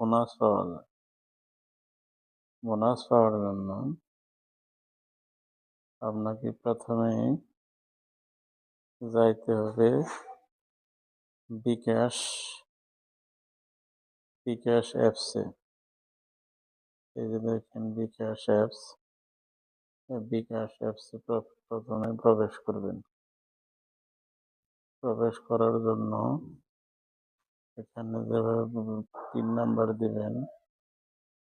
Bonus পাওয়া যায় bonus পাওয়ার জন্য আপনাকে প্রথমেই যাইতে হবে বিকাশ বিকাশ অ্যাপসে এই যে দেখেন বিকাশ অ্যাপস বিকাশ অ্যাপসে প্রথমে প্রবেশ করবেন। প্রবেশ করার জন্য এখানে তিন নাম্বার দিবেন।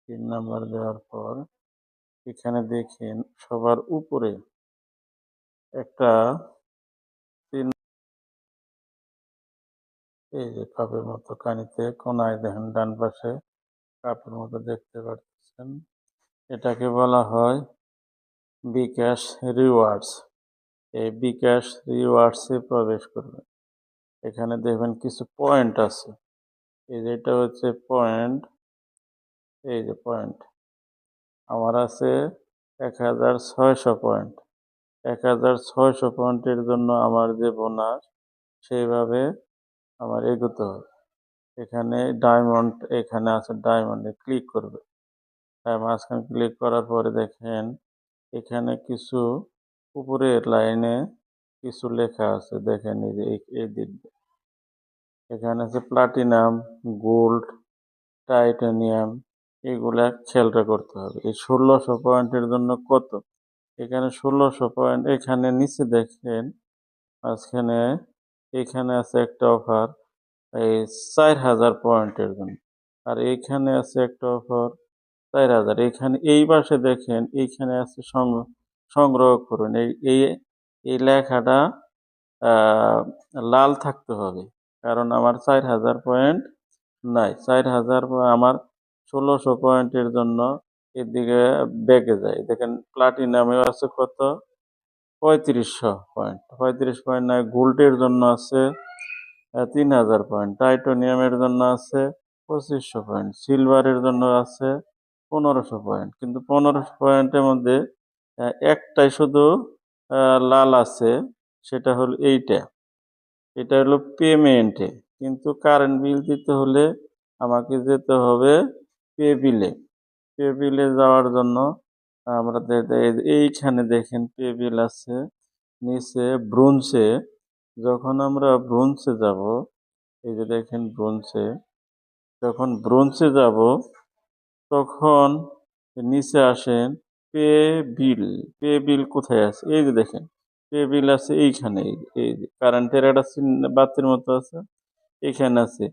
তিন নাম্বার দেওয়ার পর এখানে দেখেন সবার উপরে একটা তিন এই যে কাপের মতো কানিতে কোনায় দেখেন, ডান পাশে কাপের মতো দেখতে পাচ্ছেন এটাকে বলা হয় বিকাশ রিওয়ার্ডস। এই বিকাশ রিওয়ার্ডসে প্রবেশ করবেন এখানে দেখবেন কিছু পয়েন্ট আছে। এই যে এটা হচ্ছে পয়েন্ট এই যে পয়েন্ট আমার আছে এক হাজার ছয়শো পয়েন্ট এক হাজার ছয়শো পয়েন্টের জন্য আমার যে বোনাস সেইভাবে আমার এগোতে হবে। এখানে ডায়মন্ড এখানে আছে ডায়মন্ডে ক্লিক করবে। হ্যাঁ মাঝখানে ক্লিক করার পরে দেখেন, এখানে কিছু উপরের লাইনে কিছু লেখা আছে, দেখেন এই যে, এই এখানে আছে প্লাটিনাম গোল্ড টাইটানিয়াম এগুলা খেয়ালটা করতে হবে। এই ষোলোশো পয়েন্টের জন্য কত? এখানে ষোলোশো পয়েন্ট এখানে নিচে দেখেন, মাঝখানে এখানে আছে একটা অফার এই চার হাজার পয়েন্টের জন্য। আর এখানে আছে একটা অফার চার হাজার। এখানে এই পাশে দেখেন এইখানে আছে সংগ্রহ করুন। এই এই লেখাটা লাল থাকতে হবে। কারণ আমার চার হাজার পয়েন্ট নাই। চার হাজার আমার ষোলোশো পয়েন্টের জন্য এদিকে বেগে যায়। দেখেন প্লাটিনামেও আছে কত? পঁয়ত্রিশশো পয়েন্ট। পঁয়ত্রিশ পয়েন্ট নয় গোল্ডের জন্য আছে তিন হাজার পয়েন্ট। টাইটোনিয়ামের জন্য আছে, পঁচিশশো পয়েন্ট। সিলভারের জন্য আছে, পনেরোশো পয়েন্ট। কিন্তু পনেরোশো পয়েন্টের মধ্যে একটাই শুধু লাল আছে, সেটা হলো এইটা। এটা হলো পেমেন্টে কিন্তু কারেন্ট বিল দিতে হলে আমাকে যেতে হবে পে বিলে পে বিলে যাওয়ার জন্য আমরা এইখানে দেখেন পে বিল আছে, নিচে ব্রোঞ্জে যখন আমরা ব্রোঞ্জে যাব, এই যে দেখেন ব্রোঞ্জে যখন ব্রোঞ্জে যাব, তখন নিচে আসেন পে বিল পে বিল কোথায় আছে? এই যে দেখেন পে বিল আছে এইখানে, এই যে কারেন্টের একটা বাতির মতো আছে, এখানে আছে।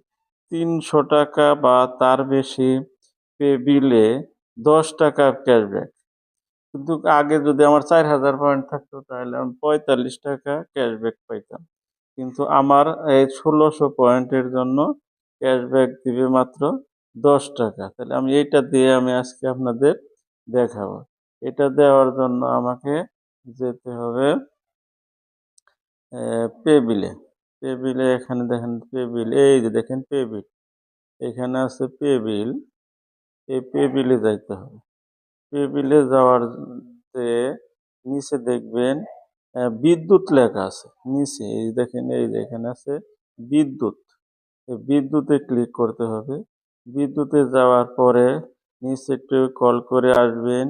তিনশো টাকা বা তার বেশি পে বিলে দশ টাকা ক্যাশব্যাক। কিন্তু আগে যদি আমার চার হাজার পয়েন্ট থাকতো, তাহলে আমি পঁয়তাল্লিশ টাকা ক্যাশব্যাক পাইতাম। কিন্তু আমার এই ষোলোশো পয়েন্টের জন্য ক্যাশব্যাক দিবে মাত্র দশ টাকা। তাহলে আমি এইটা দিয়ে আমি আজকে আপনাদের দেখাবো। এটা দেওয়ার জন্য আমাকে যেতে হবে পেবিলে পেবিলে এখানে দেখেন পেবিল এই যে দেখেন পেবিল এখানে আছে পেবিল এই পেবিলে যাইতে হবে। পে বিলে যাওয়ার নিচে দেখবেন বিদ্যুৎ লেখা আছে নিচে। এই দেখেন, এই যে এখানে আছে বিদ্যুৎ। বিদ্যুতে ক্লিক করতে হবে। বিদ্যুতে যাওয়ার পরে নিচে একটু কল করে আসবেন।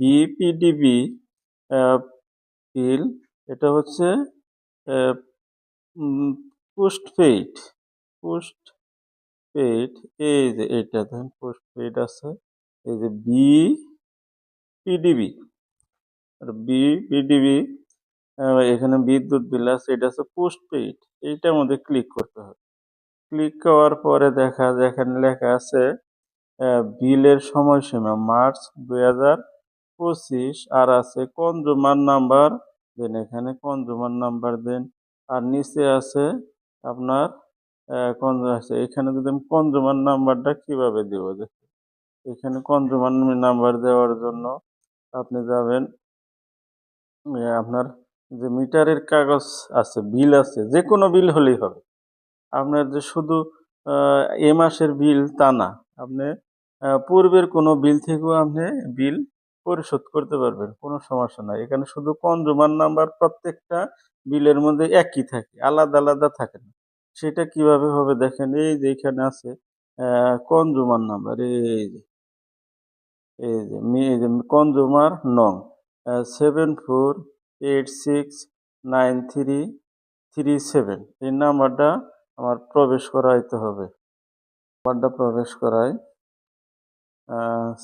বিপিডিবি বিল এটা হচ্ছে পোস্ট পেইড পোস্ট পেইড এই যে এটা দেখেন পোস্ট পেইড আছে, এই যে বি পিডিবি আর বি পিডিবি এখানে বিদ্যুৎ বিল আছে, এটা হচ্ছে পোস্ট পেইড এইটার মধ্যে ক্লিক করতে হবে। ক্লিক করার পরে দেখা, যেখানে লেখা আছে বিলের সময়সীমা, মার্চ দুই হাজার পঁচিশ, আর আছে কনজুমার নাম্বার। দেন এখানে কনজুমার নাম্বার দেন। আর নিচে আছে আপনার আছে এখানে যদি আমি কনজুমার নাম্বারটা কীভাবে দেব? দেখুন, এখানে কনজুমার নাম্বার দেওয়ার জন্য আপনি যাবেন আপনার যে মিটারের কাগজ আছে, বিল আছে যে কোনো বিল হলেই হবে। আপনার যে শুধু এ মাসের বিল তা না, আপনি পূর্বের কোনো বিল থেকেও আপনি বিল পরিশোধ করতে পারবেন, কোনো সমস্যা নাই। এখানে শুধু কনজুমার নাম্বার প্রত্যেকটা বিলের মধ্যে একই থাকে, আলাদা আলাদা থাকে না। সেটা কীভাবে হবে দেখেন, এই যে এখানে আছে কনজুমার নাম্বার, এই যে এই যে, মি, এই যে কনজুমার নং seven four eight six nine three three seven এই নাম্বারটা আমার প্রবেশ করাইতে হবে। নাম্বারটা প্রবেশ করাই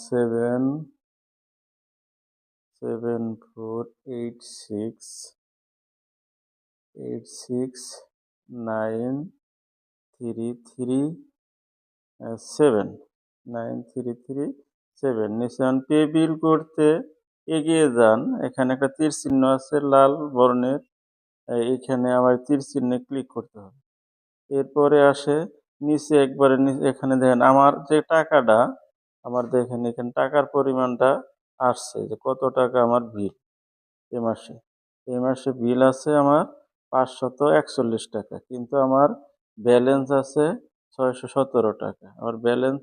seven seven four eight six eight six nine three three seven nine three three seven নিশান পে বিল করতে এগিয়ে যান। এখানে একটা তীর চিহ্ন আছে, লাল বর্ণের। এখানে আমার তীর চিহ্নে ক্লিক করতে হবে। এরপরে আসে নিচে একবারে এখানে দেখেন আমার যে টাকাটা, আমার দেখেন এখানে টাকার পরিমাণটা আসছে যে কত টাকা আমার বিল এ মাসে? এই মাসে বিল আছে আমার পাঁচশত একচল্লিশ টাকা, কিন্তু আমার ব্যালেন্স আছে ছয়শো সতেরো টাকা। আমার ব্যালেন্স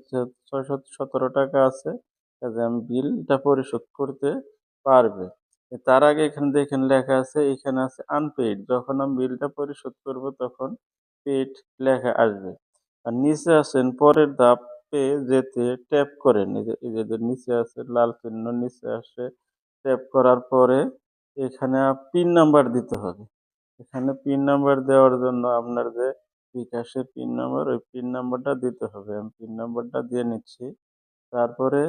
ছয়শো সতেরো টাকা আছে আমি বিলটা পরিশোধ করতে পারবে। তার আগে এখানে দেখেন লেখা আছে, এখানে আছে আনপেইড যখন আমি বিলটা পরিশোধ করব তখন পেড লেখা আসবে। আর নিচে আছেন পরের ধাপে যেতে ট্যাপ করেন যে নিচে আছে, লাল চিহ্ন নিচে আসে ট্যাপ করার পরে এখানে পিন নাম্বার দিতে হবে। এখানে পিন নাম্বার দেওয়ার জন্য আপনার যে বিকাশের পিন নাম্বার ওই পিন নাম্বারটা দিতে হবে। আমি পিন নাম্বারটা দিয়ে নিচ্ছি। তারপরে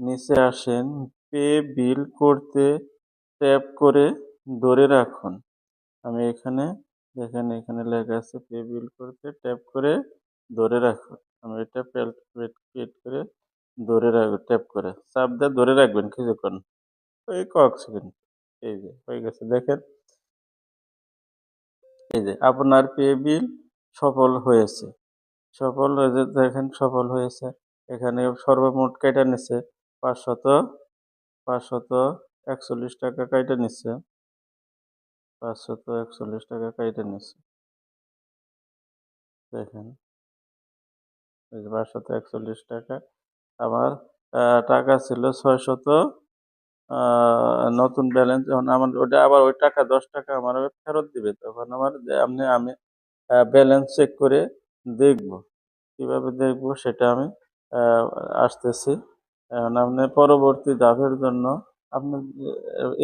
নিচে আসেন পে বিল করতে ট্যাপ করে ধরে রাখুন। আমি এখানে, দেখেন এখানে লেখা আছে পে বিল করতে ট্যাপ করে ধরে রাখুন। আমি এটা পেট করে ধরে রাখব ট্যাপ করে। চাপ দিয়ে ধরে রাখবেন কিছুক্ষণ। ওই কয়েক সেকেন্ড এই যে, হয়ে গেছে, দেখেন। এই যে, আপনার পে বিল সফল হয়েছে। সফল হয়েছে, দেখেন, সফল হয়েছে। এখানে সর্বমোট কেটে নিচ্ছে পাঁচশত পাঁচশত একচল্লিশ টাকা কাইটা নিচ্ছে পাঁচশত একচল্লিশ টাকা কাইটা নিচ্ছে দেখেন। পাঁচশত একচল্লিশ টাকা। আমার টাকা ছিল ছয়শত নতুন ব্যালেন্স যখন আমার ওটা আবার ওই টাকা, দশ টাকা আমার ফেরত দিবে, তখন আমার আপনি, আমি ব্যালেন্স চেক করে দেখব। কীভাবে দেখব সেটা আমি আসতেছি। এখন আপনি পরবর্তী ধাপের জন্য আপনি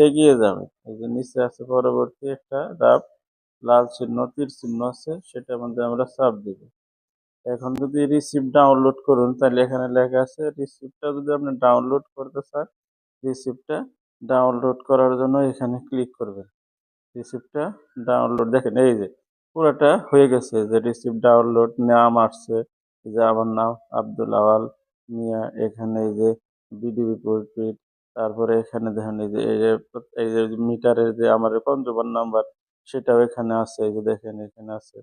এগিয়ে যাবেন। এই যে নিচে আছে পরবর্তী একটা ধাপ, লাল চিহ্ন, তীর চিহ্ন আছে, সেটার মধ্যে আমরা চাপ দিব। এখন যদি রিসিপ্ট ডাউনলোড করুন, তাহলে এখানে লেখা আছে রিসিপ্টটা যদি আপনি ডাউনলোড করতে চান রিসিপ্টটা ডাউনলোড করার জন্য এখানে ক্লিক করবেন। রিসিপ্টটা ডাউনলোড দেখেন, এই যে পুরোটা হয়ে গেছে, যে রিসিপ্ট ডাউনলোড নাম আসছে যে আমার নাম আব্দুল আওয়াল, মিয়া, এখানে এই যে বিডিবি পোস্টপিড তারপরে এখানে দেখেন এই যে এই যে এই যে মিটারের যে আমার পঞ্চবান নাম্বার সেটাও এখানে আছে, এই যে দেখেন এখানে আছে।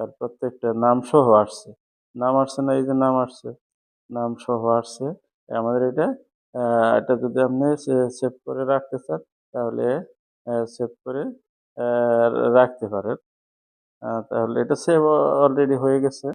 তার প্রত্যেকটা নাম সহ আসছে। নাম আসছে না, এই যে নাম আসছে নাম সহ আসছে। আমাদের এটা এটা যদি আপনি সেভ করে রাখতে চান, তাহলে সেভ করে রাখতে পারেন। তাহলে এটা সেভ অলরেডি হয়ে গেছে।